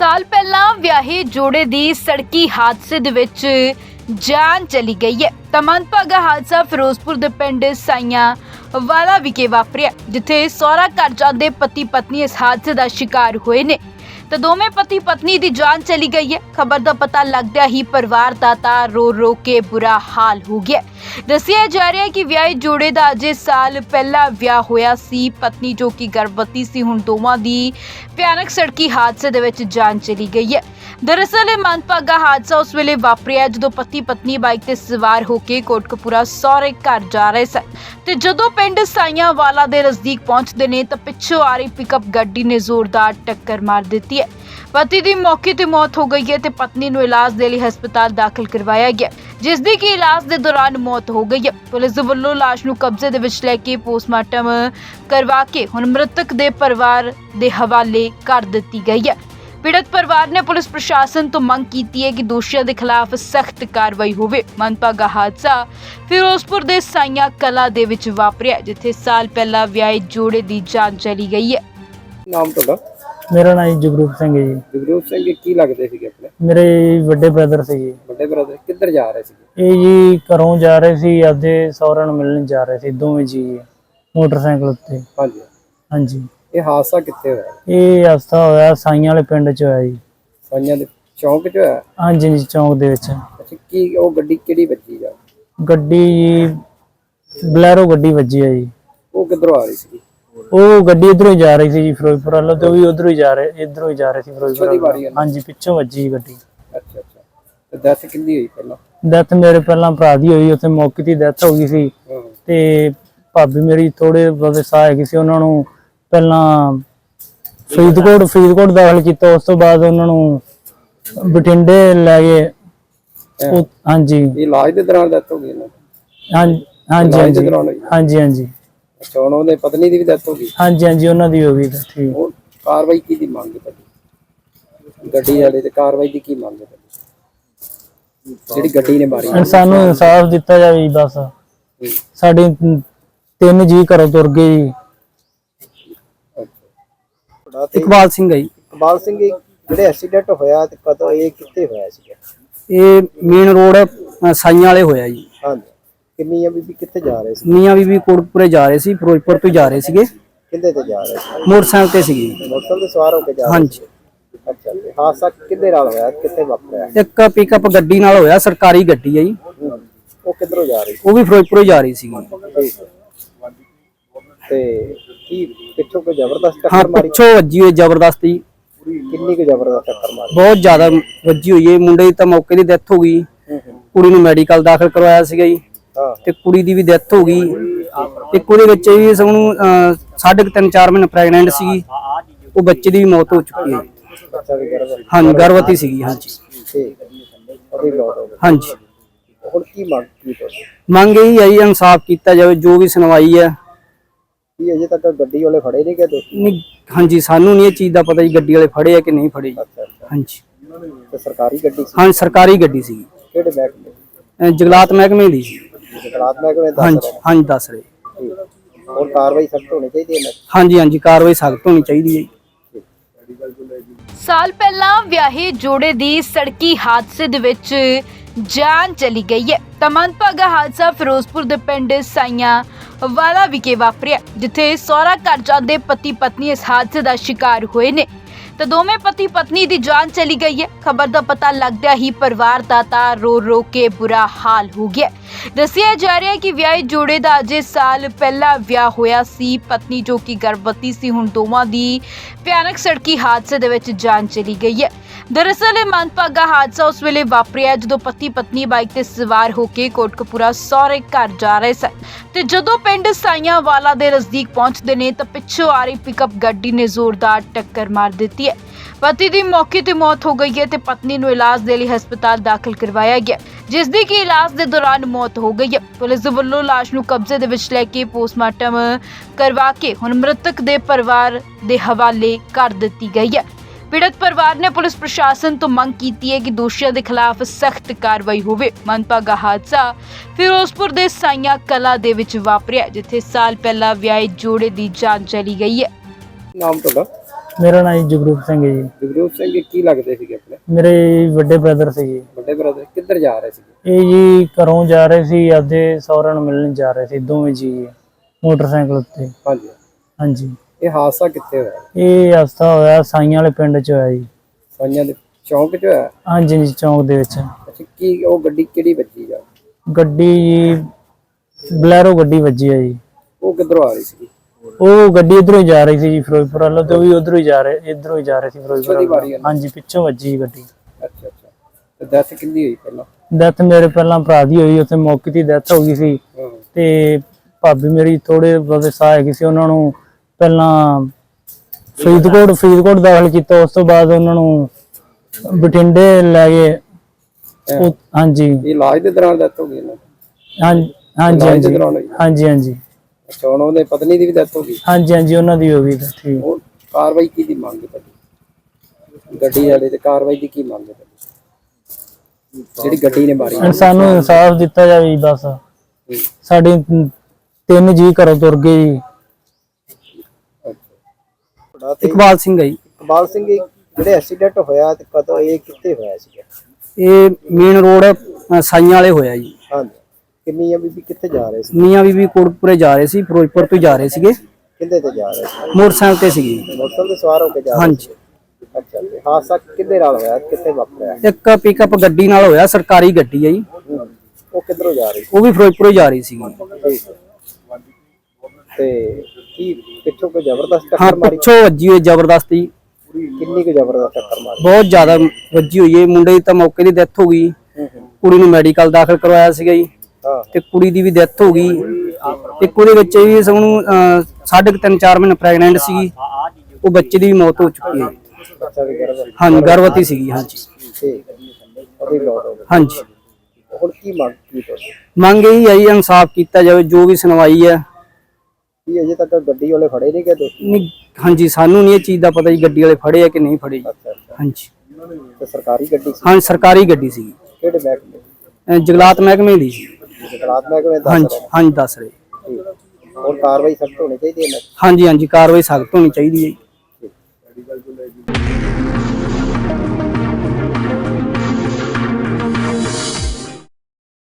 ਸਾਲ ਪਹਿਲਾਂ ਵਿਆਹੇ ਜੋੜੇ ਦੀ ਸੜਕੀ ਹਾਦਸੇ ਦੇ ਵਿੱਚ ਜਾਨ ਚਲੀ ਗਈ ਹੈ। ਤਾਂ ਮੰਦਭਾਗਾ ਹਾਦਸਾ ਫਿਰੋਜ਼ਪੁਰ ਦੇ ਪਿੰਡ ਸਾਈਆਂ ਵਾਲਾ ਵਿਖੇ ਵਾਪਰਿਆ, ਜਿੱਥੇ ਸਹੁਰਾ ਘਰ ਜਾਂਦੇ ਪਤੀ ਪਤਨੀ ਇਸ ਹਾਦਸੇ ਦਾ ਸ਼ਿਕਾਰ ਹੋਏ ਨੇ। ਤਾਂ ਦੋਵੇਂ ਪਤੀ ਪਤਨੀ ਦੀ ਜਾਨ ਚਲੀ ਗਈ ਹੈ। ਖਬਰ ਦਾ ਪਤਾ ਲੱਗਦਿਆਂ ਹੀ ਪਰਿਵਾਰ ਦਾ ਤਾਂ ਰੋ ਰੋ ਕੇ ਬੁਰਾ ਹਾਲ ਹੋ ਗਿਆ ਦੱਸਿਆ ਜਾ ਰਿਹਾ ਹੈ ਕਿ ਵਿਆਹੇ ਜੋੜੇ ਦਾ ਅਜੇ ਸਾਲ ਪਹਿਲਾਂ ਵਿਆਹ ਹੋਇਆ ਸੀ। ਪਤਨੀ ਜੋ ਕਿ ਗਰਭਵਤੀ ਸੀ, ਹੁਣ ਦੋਵਾਂ ਦੀ ਭਿਆਨਕ ਸੜਕੀ ਹਾਦਸੇ ਦੇ ਵਿੱਚ ਜਾਨ ਚਲੀ ਗਈ ਹੈ। ਦਰਅਸਲ ਇਹ ਮੰਦਭਾਗਾ ਹਾਦਸਾ ਉਸ ਵੇਲੇ ਵਾਪਰਿਆ ਜਦੋਂ ਪਤੀ ਪਤਨੀ ਬਾਈਕ ਤੇ ਸਵਾਰ ਹੋ ਕੇ ਕੋਟਕਪੂਰਾ ਸਹੁਰੇ ਘਰ ਜਾ ਰਹੇ ਸਨ। ਤੇ ਜਦੋਂ ਪਿੰਡ ਸਾਈਆਂ ਵਾਲਾ ਦੇ ਨਜ਼ਦੀਕ ਪਹੁੰਚਦੇ ਨੇ ਤਾਂ ਪਿੱਛੋਂ ਆ ਰਹੀ ਪਿਕਅਪ ਗੱਡੀ ਨੇ ਜ਼ੋਰਦਾਰ ਟੱਕਰ ਮਾਰ ਦਿੱਤੀ ਹੈ। ਪਤੀ ਦੀ ਮੌਕੇ ਤੇ ਮੌਤ ਹੋ ਗਈ ਹੈ ਤੇ ਪਤਨੀ ਨੂੰ ਇਲਾਜ ਦੇ ਲਈ ਹਸਪਤਾਲ ਦਾਖਲ ਕਰਵਾਇਆ ਗਿਆ। ਜਿਸ ਦੀ ਕਿ ਇਲਾਜ ਦੇ ਦੌਰਾਨ ਮੌਤ ਹੋ ਗਈ ਹੈ। ਪੁਲਿਸ ਵੱਲੋਂ ਲਾਸ਼ ਨੂੰ ਕਬਜ਼ੇ ਦੇ ਵਿੱਚ ਲੈ ਕੇ ਪੋਸਟਮਾਰਟਮ ਕਰਵਾ ਕੇ ਹੁਣ ਮ੍ਰਿਤਕ ਦੇ ਪਰਿਵਾਰ ਦੇ ਹਵਾਲੇ ਕਰ ਦਿੱਤੀ ਗਈ ਹੈ। ਪੀੜਤ ਪਰਿਵਾਰ ਨੇ ਪੁਲਿਸ ਪ੍ਰਸ਼ਾਸਨ ਤੋਂ ਮੰਗ ਕੀਤੀ ਹੈ ਕਿ ਦੋਸ਼ੀਆਂ ਦੇ ਖਿਲਾਫ ਸਖਤ ਕਾਰਵਾਈ ਹੋਵੇ। ਮੰਦਭਾਗਾ ਹਾਦਸਾ ਫਿਰੋਜ਼ਪੁਰ ਦੇ ਸਾਈਆਂ ਕਲਾ ਦੇ ਵਿੱਚ ਵਾਪਰਿਆ, ਜਿੱਥੇ ਸਾਲ ਪਹਿਲਾਂ ਵਿਆਹੇ ਜੋੜੇ ਦੀ ਜਾਨ ਚਲੀ ਗਈ ਹੈ। ਨਾਮ ਤੁਹਾਡਾ? ਮੇਰਾ ਨਾਮ ਜੀ ਜਗਰੂਪ ਸਿੰਘ ਹੈ ਜੀ। ਜਗਰੂਪ ਸਿੰਘ ਜੀ ਕੀ ਲੱਗਦੇ ਸੀਗੇ ਆਪਣੇ? ਮੇਰੇ ਵੱਡੇ ਬ੍ਰਦਰ ਸੀ ਜੀ ਵੱਡੇ ਬ੍ਰਦਰ ਕਿੱਧਰ ਜਾ ਰਹੇ ਸੀਗੇ? ਇਹ ਜੀ ਘਰੋਂ ਜਾ ਰਹੇ ਸੀ ਆਪਦੇ ਸਹੁਰਿਆਂ ਨੂੰ ਮਿਲਣ ਜਾ ਰਹੇ ਸੀ ਦੋਵੇਂ ਜੀ ਮੋਟਰਸਾਈਕਲ ਉੱਤੇ। ਹਾਂਜੀ। ਹਾਂਜੀ। ਇਹ ਹਾਦਸਾ ਕਿੱਥੇ ਹੋਇਆ? ਇਹ ਹਸਤਾ ਹੋਇਆ ਸਾਈਆਂ ਵਾਲੇ ਪਿੰਡ ਚ ਹੋਇਆ ਜੀ। ਸਾਈਆਂ ਦੇ ਚੌਂਕ 'ਚ ਹੋਇਆ? ਹਾਂਜੀ ਜੀ ਚੌਂਕ ਦੇ ਵਿੱਚ। ਅੱਛਾ ਕੀ ਉਹ ਗੱਡੀ ਕਿਹੜੀ ਵੱਜੀ ਜਾ ਗੱਡੀ ਜੀ ਬਲੈਰੋ ਗੱਡੀ ਵੱਜੀ ਹੈ ਜੀ। ਉਹ ਕਿੱਧਰੋਂ ਆ ਰਹੀ ਸੀ ਉਹ ਗੱਡੀ ਇਧਰੋਂ ਹੀ ਜਾ ਰਹੀ ਸੀ ਜੀ ਫਿਰੋਜ਼ਪੁਰ ਵੱਲੋਂ ਤੇ ਉਹ ਵੀ ਉਧਰੋਂ ਹੀ ਜਾ ਰਹੇ ਇਧਰੋਂ ਹੀ ਜਾ ਰਹੇ ਸੀ ਫਿਰੋਜ਼ਪੁਰ ਪਿੱਛੋਂ ਦੀ ਵਾਰੀ ਵੱਲੋਂ। ਹਾਂਜੀ ਪਿੱਛੋਂ ਵੱਜੀ ਜੀ ਗੱਡੀ। ਅੱਛਾ ਅੱਛਾ। ਤੇ ਡੈਥ ਕਿੰਦੀ ਹੋਈ ਪਹਿਲਾਂ? ਡੈਥ ਮੇਰੇ ਪਹਿਲਾਂ ਭਰਾ ਦੀ ਹੋਈ ਉੱਥੇ ਮੌਕੇ ਤੇ ਡੈਥ ਹੋ ਗਈ ਸੀ। ਹਾਂ। ਤੇ ਭਾਬੀ ਮੇਰੀ ਥੋੜੇ ਬਹੁਤੇ ਸਾਹ ਹੈਗੀ ਸੀ ਉਹਨਾਂ ਨੂੰ ਪਹਿਲਾਂ ਫਰੀਦਕੋਟ ਫਰੀਦਕੋਟ ਦਾਖਲ ਕੀਤਾ ਉਸ ਤੋਂ ਬਾਅਦ ਉਹਨਾਂ ਨੂੰ ਬਠਿੰਡੇ ਲੈ ਗਏ। ਉਹ- ਹਾਂਜੀ। ਇਹ ਇਲਾਜ ਦੇ ਦੌਰਾਨ ਡੈਥ ਹੋ ਗਈ ਦੀ। ਹਾਂਜੀ ਹਾਂਜੀ ਇਲਾਜ ਦੇ ਹਾਂਜੀ। ਦੌਰਾਨ ਹੋਈ। ਹਾਂਜੀ ਹਾਂਜੀ। ਅੱਛਾ ਹੁਣ ਉਹਦੇ ਪਤਨੀ ਦੀ ਵੀ ਡੈਥ ਹੋ ਗਈ? ਹਾਂਜੀ ਹਾਂਜੀ ਉਹਨਾਂ ਦੀ ਹੋ ਗਈ ਤਾਂ ਠੀਕ। ਉਹ ਕਾਰਵਾਈ ਕੀ ਦੀ ਮੰਗ ਹੈ ਤੁਹਾਡੀ? ਗੱਡੀ ਵਾਲੇ ਤੇ ਕਾਰਵਾਈ ਦੀ ਕੀ ਮੰਗ ਹੈ ਤੁਹਾਡੀ? ਜਿਹੜੀ ਗੱਡੀ ਨੇ ਮਾਰੀ। ਹੁਣ ਸਾਨੂੰ ਇਨਸਾਫ ਦਿੱਤਾ ਜਾਵੇ ਜੀ ਬਸ। ਸਾਡੇ ਤਿੰਨ ਜੀ ਘਰੋਂ ਤੁਰ ਗਏ ਜੀ। ਤੇ ਇਕਬਾਲ ਸਿੰਘ ਹੈ ਜੀ। ਇਕਬਾਲ ਸਿੰਘ ਜੀ, ਜਿਹੜੇ ਐਕਸੀਡੈਂਟ ਹੋਇਆ ਤੇ ਕਦੋਂ ਇਹ ਕਿੱਥੇ ਹੋਇਆ ਸੀਗਾ? ਇਹ ਮੇਨ ਰੋਡ ਸਾਈਆਂ ਵਾਲੇ ਹੋਇਆ ਜੀ। ਹਾਂਜੀ। ਕਿੰਨੀ ਆ ਬੀਬੀ ਕਿੱਥੇ ਜਾ ਰਹੇ ਸੀ? ਮੀਆਂ ਬੀਬੀ ਕੋਟਪੁਰੇ ਜਾ ਰਹੇ ਸੀ ਫਿਰੋਜ਼ਪੁਰ ਤੋਂ ਜਾ ਰਹੇ ਸੀਗੇ। ਕਿੰਦੇ ਤੇ ਜਾ ਰਹੇ ਸੀ? ਮੋਟਰਸਾਈਕਲ ਤੇ ਸੀਗੇ। ਮੋਟਰਸਾਈਕਲ ਤੇ ਸਵਾਰ ਹੋ ਕੇ ਜਾ ਰਹੇ ਹਾਂਜੀ। ਅੱਛਾ ਤੇ ਹਾਦਸਾ ਕਿੱਦੇ ਨਾਲ ਹੋਇਆ? ਕਿੱਥੇ ਵਾਪਰਿਆ? ਇੱਕ ਪਿਕਅਪ ਗੱਡੀ ਨਾਲ ਹੋਇਆ ਸਰਕਾਰੀ ਗੱਡੀ ਹੈ ਜੀ। ਹੂੰ। ਉਹ ਕਿੱਧਰੋਂ ਜਾ ਰਹੀ ਉਹ ਵੀ ਫਿਰੋਜ਼ਪੁਰੋਂ ਜਾ ਰਹੀ ਸੀਗੀ। ਹੈ। ਤੇ ਕੀ ਪਿੱਛੋਂ ਕੋਈ ਜ਼ਬਰਦਸਤ ਹਾਂ ਟੱਕਰ ਮਾਰੀ? ਪਿੱਛੋਂ ਵੱਜੀ ਹੋਈ ਜ਼ਬਰਦਸਤੀ। ਕਿੰਨੀ ਕੁ ਜ਼ਬਰਦਸਤ ਟੱਕਰ ਮਾਰੀ? ਬਹੁਤ ਜ਼ਿਆਦਾ ਵੱਜੀ ਹੋਈ ਹੈ। ਮੁੰਡੇ ਦੀ ਤਾਂ ਮੌਕੇ ਦੀ ਡੈਥ ਹੋ ਗਈ। ਹੂੰ ਹੂੰ। ਕੁੜੀ ਨੂੰ ਮੈਡੀਕਲ ਦਾਖਲ ਕਰਵਾਇਆ ਸੀਗਾ ਜੀ। ਹਾਂ ਤੇ ਕੁੜੀ ਦੀ ਵੀ ਡੈਥ ਹੋ ਗਈ। ਇੱਕ ਉਹਦੇ ਵਿੱਚ ਸਾਢੇ ਕੁ ਤਿੰਨ ਚਾਰ ਮਹੀਨੇ ਪ੍ਰੈਗਨੈਂਟ ਸੀਗੀ। ਉਹ ਬੱਚੇ ਦੀ ਵੀ ਮੌਤ ਹੋ ਚੁੱਕੀ ਹੈ। ਵੀ ਹਾਂਜੀ ਗਰਭਵਤੀ ਸੀਗੀ ਹਾਂਜੀ। ਹਾਂਜੀ। ਹੁਣ ਕੀ ਮੰਗ ਕੀ ਮੰਗ ਇਹੀ ਹੈ ਜੀ ਇਨਸਾਫ ਕੀਤਾ ਜਾਵੇ ਜੋ ਵੀ ਸੁਣਵਾਈ ਹੈ। ਕੀ ਅਜੇ ਤੱਕ ਗੱਡੀ ਵਾਲੇ ਫੜੇ ਨਹੀਂ ਗਏ ਦੋਸ਼ੀ ਨਹੀਂ ਹਾਂਜੀ ਸਾਨੂੰ ਨਹੀਂ ਇਹ ਚੀਜ਼ ਦਾ ਪਤਾ ਜੀ ਗੱਡੀ ਵਾਲੇ ਫੜੇ ਆ ਕਿ ਨਹੀਂ ਫੜੇ ਹਾਂਜੀ। ਤੇ ਸਰਕਾਰੀ ਗੱਡੀ ਸੀ? ਹਾਂ ਸਰਕਾਰੀ ਗੱਡੀ ਸੀ ਕਿਹੜੇ ਮਹਿਕਮੇ ਜਗਲਾਤ ਮਹਿਕਮੇ ਦੀ ਸੀ ਗੁਜਰਾਤ ਮਹਿਕਮੇ ਦੱਸ ਹਾਂਜੀ ਰਹੇ ਹਾਂਜੀ ਦੱਸ ਰਹੇ। ਠੀਕ। ਹੁਣ ਕਾਰਵਾਈ ਸਖਤ ਹੋਣੀ ਚਾਹੀਦੀ ਹੈ ਨਾ? ਹਾਂਜੀ ਹਾਂਜੀ ਕਾਰਵਾਈ ਸਖਤ ਹੋਣੀ ਚਾਹੀਦੀ ਹੈ ਜੀ। ਸਾਲ ਪਹਿਲਾਂ ਵਿਆਹੇ ਜੋੜੇ ਦੀ ਸੜਕੀ ਹਾਦਸੇ ਦੇ ਵਿੱਚ ਜਾਨ ਚਲੀ ਗਈ ਹੈ। ਤਾਂ ਮੰਦਭਾਗਾ ਹਾਦਸਾ ਫਿਰੋਜ਼ਪੁਰ ਦੇ ਪਿੰਡ ਸਾਈਆਂ ਵਾਲਾ ਵਿਖੇ ਵਾਪਰਿਆ ਜਿੱਥੇ ਸਹੁਰਾ ਘਰ ਜਾਂਦੇ ਪਤੀ ਪਤਨੀ ਇਸ ਹਾਦਸੇ ਦਾ ਸ਼ਿਕਾਰ ਹੋਏ ਨੇ। ਤਾਂ ਦੋਵੇਂ ਪਤੀ ਪਤਨੀ ਦੀ ਜਾਨ ਚਲੀ ਗਈ ਹੈ। ਖਬਰ ਦਾ ਪਤਾ ਲੱਗਦਿਆਂ ਹੀ ਪਰਿਵਾਰ ਦਾ ਤਾਂ ਰੋ ਰੋ ਕੇ ਬੁਰਾ ਹਾਲ ਹੋ ਗਿਆ ਦੱਸਿਆ ਜਾ ਰਿਹਾ ਹੈ ਕਿ ਵਿਆਹੇ ਜੋੜੇ ਦਾ ਅਜੇ ਸਾਲ ਪਹਿਲਾਂ ਵਿਆਹ ਹੋਇਆ ਸੀ। ਪਤਨੀ ਜੋ ਕਿ ਗਰਭਵਤੀ ਸੀ, ਹੁਣ ਦੋਵਾਂ ਦੀ ਭਿਆਨਕ ਸੜਕੀ ਹਾਦਸੇ ਦੇ ਵਿੱਚ ਜਾਨ ਚਲੀ ਗਈ ਹੈ। ਦਰਅਸਲ ਇਹ ਮੰਦਭਾਗਾ ਹਾਦਸਾ ਉਸ ਵੇਲੇ ਵਾਪਰਿਆ ਜਦੋਂ ਪਤੀ ਪਤਨੀ ਬਾਈਕ ਤੇ ਸਵਾਰ ਹੋ ਕੇ ਕੋਟਕਪੂਰਾ ਸਹੁਰੇ ਘਰ ਜਾ ਰਹੇ ਸਨ ਤੇ ਜਦੋਂ ਪਿੰਡ ਸਾਈਆਂ ਵਾਲਾ ਦੇ ਨਜ਼ਦੀਕ ਪਹੁੰਚਦੇ ਨੇ ਤਾਂ ਪਿੱਛੋਂ ਆ ਰਹੀ ਪਿਕਅਪ ਗੱਡੀ ਨੇ ਜ਼ੋਰਦਾਰ ਟੱਕਰ ਮਾਰ ਦਿੱਤੀ ਹੈ। ਪਤੀ ਦੀ ਮੌਕੇ ਤੇ ਮੌਤ ਹੋ ਗਈ ਹੈ ਤੇ ਪਤਨੀ ਨੂੰ ਇਲਾਜ ਦੇ ਲਈ ਹਸਪਤਾਲ ਦਾਖਲ ਕਰਵਾਇਆ ਗਿਆ। ਜਿਸ ਦੀ ਕਿ ਇਲਾਜ ਦੇ ਦੌਰਾਨ ਮੌਤ ਹੋ ਗਈ ਹੈ। ਪੁਲਿਸ ਵੱਲੋਂ ਲਾਸ਼ ਨੂੰ ਕਬਜ਼ੇ ਦੇ ਵਿੱਚ ਲੈ ਕੇ ਪੋਸਟਮਾਰਟਮ ਕਰਵਾ ਕੇ ਹੁਣ ਮ੍ਰਿਤਕ ਦੇ ਪਰਿਵਾਰ ਦੇ ਹਵਾਲੇ ਕਰ ਦਿੱਤੀ ਗਈ ਹੈ। ਪੀੜਤ ਪਰਿਵਾਰ ਨੇ ਪੁਲਿਸ ਪ੍ਰਸ਼ਾਸਨ ਤੋਂ ਮੰਗ ਕੀਤੀ ਹੈ ਕਿ ਦੋਸ਼ੀਆਂ ਦੇ ਖਿਲਾਫ ਸਖਤ ਕਾਰਵਾਈ ਹੋਵੇ। ਮੰਦਭਾਗਾ ਹਾਦਸਾ ਫਿਰੋਜ਼ਪੁਰ ਦੇ ਸਾਈਆਂ ਕਲਾ ਦੇ ਵਿੱਚ ਵਾਪਰਿਆ ਜਿੱਥੇ ਸਾਲ ਪਹਿਲਾਂ ਵਿਆਹੇ ਜੋੜੇ ਦੀ ਜਾਨ ਚਲੀ ਗਈ ਹੈ। ਨਾਮ ਤੁਹਾਡਾ? ਮੇਰਾ ਨਾਮ ਜਗਰੂਪ ਸਿੰਘ ਹੈ ਜੀ। ਜਗਰੂਪ ਸਿੰਘ ਜੀ ਕੀ ਲੱਗਦੇ ਸੀਗੇ ਆਪਣੇ? ਮੇਰੇ ਵੱਡੇ ਬ੍ਰਦਰ ਸੀ ਜੀ ਵੱਡੇ ਬ੍ਰਦਰ ਕਿੱਧਰ ਜਾ ਰਹੇ ਸੀਗੇ? ਇਹ ਜੀ ਘਰੋਂ ਜਾ ਰਹੇ ਸੀ ਆਪਦੇ ਸਹੁਰਿਆਂ ਨੂੰ ਮਿਲਣ ਜਾ ਰਹੇ ਸੀ ਦੋਵੇਂ ਜੀ ਮੋਟਰਸਾਈਕਲ ਉੱਤੇ। ਹਾਂਜੀ। ਹਾਂਜੀ। ਇਹ ਹਾਦਸਾ ਕਿੱਥੇ ਹੋਇਆ? ਇਹ ਹਸਤਾ ਹੋਇਆ ਸਾਈਆਂ ਵਾਲੇ ਪਿੰਡ ਚ ਹੋਇਆ ਜੀ। ਸਾਈਆਂ ਦੇ ਚੌਂਕ 'ਚ ਹੋਇਆ? ਹਾਂਜੀ ਜੀ ਚੌਂਕ ਦੇ ਵਿੱਚ। ਅੱਛਾ ਕੀ ਉਹ ਗੱਡੀ ਕਿਹੜੀ ਵੱਜੀ ਜਾ ਗੱਡੀ ਜੀ ਬਲੈਰੋ ਗੱਡੀ ਵੱਜੀ ਹੈ ਜੀ। ਉਹ ਕਿੱਧਰੋਂ ਆ ਰਹੀ ਸੀਗੀ ਉਹ ਗੱਡੀ ਇਧਰੋਂ ਹੀ ਜਾ ਰਹੀ ਸੀ ਜੀ ਫਿਰੋਜ਼ਪੁਰ ਵੱਲੋਂ ਤੇ ਉਹ ਵੀ ਉਧਰੋਂ ਹੀ ਜਾ ਰਹੇ ਇਧਰੋਂ ਹੀ ਜਾ ਰਹੇ ਸੀ ਫਿਰੋਜ਼ਪੁਰ ਪਿੱਛੋਂ ਦੀ ਵਾਰੀ ਵੱਲੋਂ। ਨਾ? ਹਾਂਜੀ ਪਿੱਛੋਂ ਵੱਜੀ ਗੱਡੀ। ਅੱਛਾ ਅੱਛਾ। ਤੇ ਡੈਥ ਕਿੰਦੀ ਹੋਈ ਪਹਿਲਾਂ? ਡੈਥ ਮੇਰੇ ਪਹਿਲਾਂ ਭਰਾ ਦੀ ਹੋਈ ਉੱਥੇ ਮੌਕੇ ਦੀ ਡੈਥ ਹੋ ਗਈ ਸੀ। ਹਾਂ। ਤੇ ਭਾਬੀ ਮੇਰੀ ਥੋੜੇ ਬਹੁਤੇ ਸਾਹ ਹੈਗੇ ਸੀ ਉਹਨਾਂ ਨੂੰ ਪਹਿਲਾਂ ਫਰੀਦਕੋਟ ਫਰੀਦਕੋਟ ਦਾਖਲ ਕੀਤਾ ਉਸ ਤੋਂ ਬਾਅਦ ਉਹਨਾਂ ਨੂੰ ਬਠਿੰਡੇ ਲੈ ਗਏ। ਉਹ- ਹਾਂਜੀ। ਇਹ ਇਲਾਜ ਦੇ ਦੌਰਾਨ ਡੈਥ ਹੋ ਗਈ ਦੀ ਹਾਂਜੀ ਹਾਂਜੀ ਇਲਾਜ ਦੇ ਹਾਂਜੀ। ਦੌਰਾਨ ਹੋਈ। ਹਾਂਜੀ ਹਾਂਜੀ। ਅੱਛਾ ਹੁਣ ਉਹਦੇ ਪਤਨੀ ਦੀ ਵੀ ਡੈਥ ਹੋ ਗਈ? ਹਾਂਜੀ ਹਾਂਜੀ ਉਹਨਾਂ ਦੀ ਹੋ ਗਈ ਤਾਂ ਠੀਕ। ਉਹ ਕਾਰਵਾਈ ਕੀ ਦੀ ਮੰਗ ਤੁਹਾਡੀ? ਗੱਡੀ ਵਾਲੇ ਤੇ ਕਾਰਵਾਈ ਦੀ ਕੀ ਮੰਗ ਹੈ ਤੁਹਾਡੀ? ਜਿਹੜੀ ਗੱਡੀ ਨੇ ਮਾਰੀ। ਹੁਣ ਸਾਨੂੰ ਇਨਸਾਫ ਦਿੱਤਾ ਜਾਵੇ ਜੀ ਬਸ। ਸਾਡੇ ਤਿੰਨ ਜੀ ਘਰੋਂ ਤੁਰ ਗਏ ਜੀ। ਇਕਬਾਲ ਸਿੰਘ ਹੈ ਜੀ। ਇਕਬਾਲ ਸਿੰਘ ਜੀ ਜਿਹੜੇ ਐਕਸੀਡੈਂਟ ਹੋਇਆ ਤੇ ਕਦੋਂ ਇਹ ਕਿੱਥੇ ਹੋਇਆ ਸੀਗਾ? ਇਹ ਮੇਨ ਰੋਡ ਸਾਈਆਂ ਵਾਲੇ ਹੋਇਆ ਜੀ। ਹਾਂਜੀ। ਕਿੰਨੀ ਆ ਬੀਬੀ ਕਿੱਥੇ ਜਾ ਰਹੇ ਸੀ? ਮੀਆਂ ਬੀਬੀ ਕੋਟਪੁਰੇ ਜਾ ਰਹੇ ਸੀ ਫਿਰੋਜ਼ਪੁਰ ਤੋਂ ਜਾ ਰਹੇ ਸੀਗੇ। ਕਿੰਦੇ ਤੇ ਜਾ ਰਹੇ ਸੀ? ਮੋਟਰਸਾਈਕਲ ਤੇ ਸੀਗੀ। ਮੋਟਰਸਾਈਕਲ ਤੇ ਸਵਾਰ ਹੋ ਕੇ ਜਾ ਰਹੇ ਹਾਂਜੀ। ਅੱਛਾ ਤੇ ਹਾਦਸਾ ਕਿੱਦੇ ਨਾਲ ਹੋਇਆ? ਕਿੱਥੇ ਵਾਪਰਿਆ? ਇੱਕ ਪਿਕਅਪ ਗੱਡੀ ਨਾਲ ਹੋਇਆ ਸਰਕਾਰੀ ਗੱਡੀ ਹੈ ਜੀ। ਉਹ ਕਿੱਧਰੋਂ ਜਾ ਰਹੀ ਉਹ ਵੀ ਫਿਰੋਜ਼ਪੁਰੋਂ ਜਾ ਰਹੀ ਸੀਗੀ। ਤੇ ਕੀ ਪਿੱਛੋਂ ਕੋਈ ਜ਼ਬਰਦਸਤ ਹਾਂ ਟੱਕਰ ਮਾਰੀ? ਪਿੱਛੋਂ ਵੱਜੀ ਹੋਈ ਜ਼ਬਰਦਸਤੀ। ਕਿੰਨੀ ਕੁ ਜ਼ਬਰਦਸਤ ਟੱਕਰ ਮਾਰੀ? ਬਹੁਤ ਜ਼ਿਆਦਾ ਵੱਜੀ ਹੋਈ ਹੈ। ਮੁੰਡੇ ਦੀ ਤਾਂ ਮੌਕੇ ਦੀ ਡੈਥ ਹੋ ਗਈ। ਕੁੜੀ ਨੂੰ ਮੈਡੀਕਲ ਦਾਖਲ ਕਰਵਾਇਆ ਸੀਗਾ ਜੀ। ਤੇ ਕੁੜੀ ਦੀ ਵੀ ਡੈਥ ਹੋ ਗਈ। ਇੱਕ ਉਹਦੇ ਵਿੱਚ ਵੀ ਸਭ ਨੂੰ ਸਾਢੇ ਕੁ ਤਿੰਨ ਚਾਰ ਮਹੀਨੇ ਪ੍ਰੈਗਨੈਂਟ ਸੀਗੀ। ਉਹ ਬੱਚੇ ਦੀ ਵੀ ਮੌਤ ਹੋ ਚੁੱਕੀ ਹੈ। ਹਾਂਜੀ ਗਰਭਵਤੀ ਸੀਗੀ ਹਾਂਜੀ। ਹਾਂਜੀ। ਹੁਣ ਕੀ ਮੰਗ ਕੀ ਮੰਗ ਇਹੀ ਹੈ ਜੀ ਇਨਸਾਫ ਕੀਤਾ ਜਾਵੇ ਜੋ ਵੀ ਸੁਣਵਾਈ ਹੈ। ਕੀ ਅਜੇ ਤੱਕ ਗੱਡੀ ਵਾਲੇ ਫੜੇ ਨਹੀਂ ਗਏ ਨਹੀਂ ਹਾਂਜੀ ਸਾਨੂੰ ਨਹੀਂ ਇਹ ਚੀਜ਼ ਦਾ ਪਤਾ ਜੀ ਗੱਡੀ ਵਾਲੇ ਫੜੇ ਆ ਕਿ ਨਹੀਂ ਫੜੇ ਹਾਂਜੀ। ਤੇ ਸਰਕਾਰੀ ਗੱਡੀ ਸੀ? ਹਾਂ ਸਰਕਾਰੀ ਗੱਡੀ ਸੀਗੀ। ਕਿਹੜੇ ਮਹਿਕਮੇ ਜੰਗਲਾਤ ਮਹਿਕਮੇ ਦੀ ਸੀ। ਦੱਸ ਹਾਂਜੀ ਹਾਂਜੀ ਦੱਸ ਰਹੇ। ਕਾਰਵਾਈ ਸਖਤ ਹੋਣੀ ਚਾਹੀਦੀ ਹੈ ਨਾ? ਹਾਂਜੀ ਹਾਂਜੀ ਕਾਰਵਾਈ ਸਖਤ ਹੋਣੀ ਚਾਹੀਦੀ ਹੈ ਜੀ। ਠੀਕ।